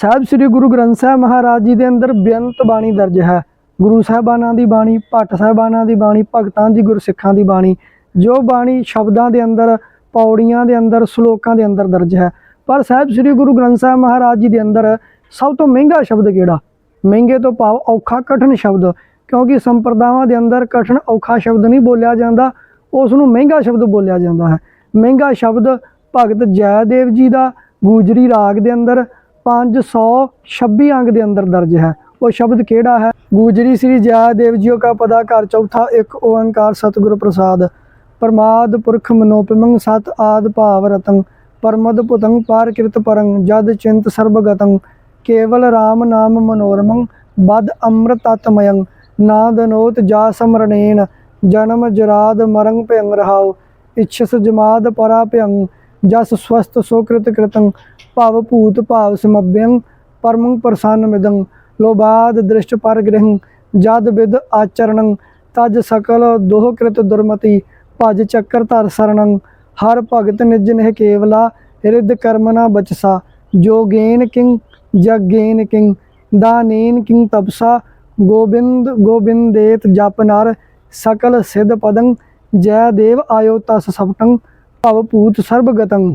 ਸਾਹਿਬ ਸ੍ਰੀ ਗੁਰੂ ਗ੍ਰੰਥ ਸਾਹਿਬ ਮਹਾਰਾਜ ਜੀ ਦੇ ਅੰਦਰ ਬੇਅੰਤ ਬਾਣੀ ਦਰਜ ਹੈ। ਗੁਰੂ ਸਾਹਿਬਾਨਾਂ ਦੀ ਬਾਣੀ, ਭੱਟ ਸਾਹਿਬਾਨਾਂ ਦੀ ਬਾਣੀ, ਭਗਤਾਂ ਦੀ ਗੁਰਸਿੱਖਾਂ ਦੀ ਬਾਣੀ, ਜੋ ਬਾਣੀ ਸ਼ਬਦਾਂ ਦੇ ਅੰਦਰ, ਪੌੜੀਆਂ ਦੇ ਅੰਦਰ, ਸ਼ਲੋਕਾਂ ਦੇ ਅੰਦਰ ਦਰਜ ਹੈ। ਪਰ ਸਾਹਿਬ ਸ੍ਰੀ ਗੁਰੂ ਗ੍ਰੰਥ ਸਾਹਿਬ ਮਹਾਰਾਜ ਜੀ ਦੇ ਅੰਦਰ ਸਭ ਤੋਂ ਮਹਿੰਗਾ ਸ਼ਬਦ ਕਿਹੜਾ? ਮਹਿੰਗੇ ਤੋਂ ਭਾਵ ਔਖਾ ਕਠਿਨ ਸ਼ਬਦ, ਕਿਉਂਕਿ ਸੰਪਰਦਾਵਾਂ ਦੇ ਅੰਦਰ ਕਠਿਨ ਔਖਾ ਸ਼ਬਦ ਨਹੀਂ ਬੋਲਿਆ ਜਾਂਦਾ ਉਸ ਨੂੰ ਮਹਿੰਗਾ ਸ਼ਬਦ ਬੋਲਿਆ ਜਾਂਦਾ ਹੈ। ਮਹਿੰਗਾ ਸ਼ਬਦ ਭਗਤ ਜੈਦੇਵ ਜੀ ਦਾ, ਗੂਜਰੀ ਰਾਗ ਦੇ ਅੰਦਰ 526 ਅੰਗ ਦੇ ਅੰਦਰ ਦਰਜ ਹੈ। ਉਹ ਸ਼ਬਦ ਕਿਹੜਾ ਹੈ? ਗੂਜਰੀ ਸ੍ਰੀ ਜੈ ਦੇਵ ਜੀਓ ਕਾ ਪਦਾ ਘਰ ਚੌਥਾ ਇੱਕ ਓੰਕਾਰ ਸਤਿਗੁਰ ਪ੍ਰਸਾਦ। ਪਰਮਾਦ ਪੁਰਖ ਮਨੋਪਮੰ ਸਤ ਆਦ ਭਾਵ ਰਤੰ। ਪਰਮਦ ਪੁਤੰ ਪਾਰ ਕਿਰਤ ਪਰੰ, ਜਦ ਚਿੰਤ ਸਰਬਗਤੰ ਕੇਵਲ RAM ਨਾਮ ਮਨੋਰਮੰ, ਬਦ ਅੰਮ੍ਰਿਤ ਤਤਮਯੰ ਨਾਦਨੋਤ ਜਾ ਸਮਰਣੇਨ, ਜਨਮ ਜਰਾਦ ਮਰੰਗ ਭਯੰ ਰਹਾਉ। ਇਛਸ ਜਮਾਦ ਪਰਾ ਭਯੰ। ਜਸ ਸਵਸਤ ਸੋਕ੍ਰਿਤ ਕ੍ਰਿਤੰ ਭਵ ਭੂਤ ਭਾਵ ਸਮਭਯੰ ਪਰਮੰ ਪ੍ਰਸੰਨ ਮਿਦੰ ਲੋਬਾਦ ਦ੍ਰਿਸ਼ਟ ਪਰਗ੍ਰਹੰ ਜਦ ਵਿਦ ਆਚਰਣੰ, ਤਜ ਸਕਲ ਦੋਹ ਕ੍ਰਿਤ ਦੁਰਮਤੀ, ਭਜ ਚੱਕਰ ਧਰ ਸਰਣੰ, ਹਰ ਭਗਤ ਨਿਜ ਨਹਿ ਕੇਵਲਾ ਹਿਰਦ ਕਰਮਨਾ ਬਚਸਾ ਜੋਗੇਨ ਗੇਨ ਕਿੰਗ ਜਗੇਨ ਕਿੰਗ ਦਾਨੇਨ ਕਿੰ ਤਪਸਾ, ਗੋਬਿੰਦ ਗੋਬਿੰਦੇਤ ਜਪ ਨਰ, ਸਕਲ ਸਿਧ ਪਦੰ, ਜੈ ਦੇਵ ਆਇਓ ਤਸ ਸਪਟੰ ਭਵ ਭੂਤ ਸਰਬ ਗਤੰ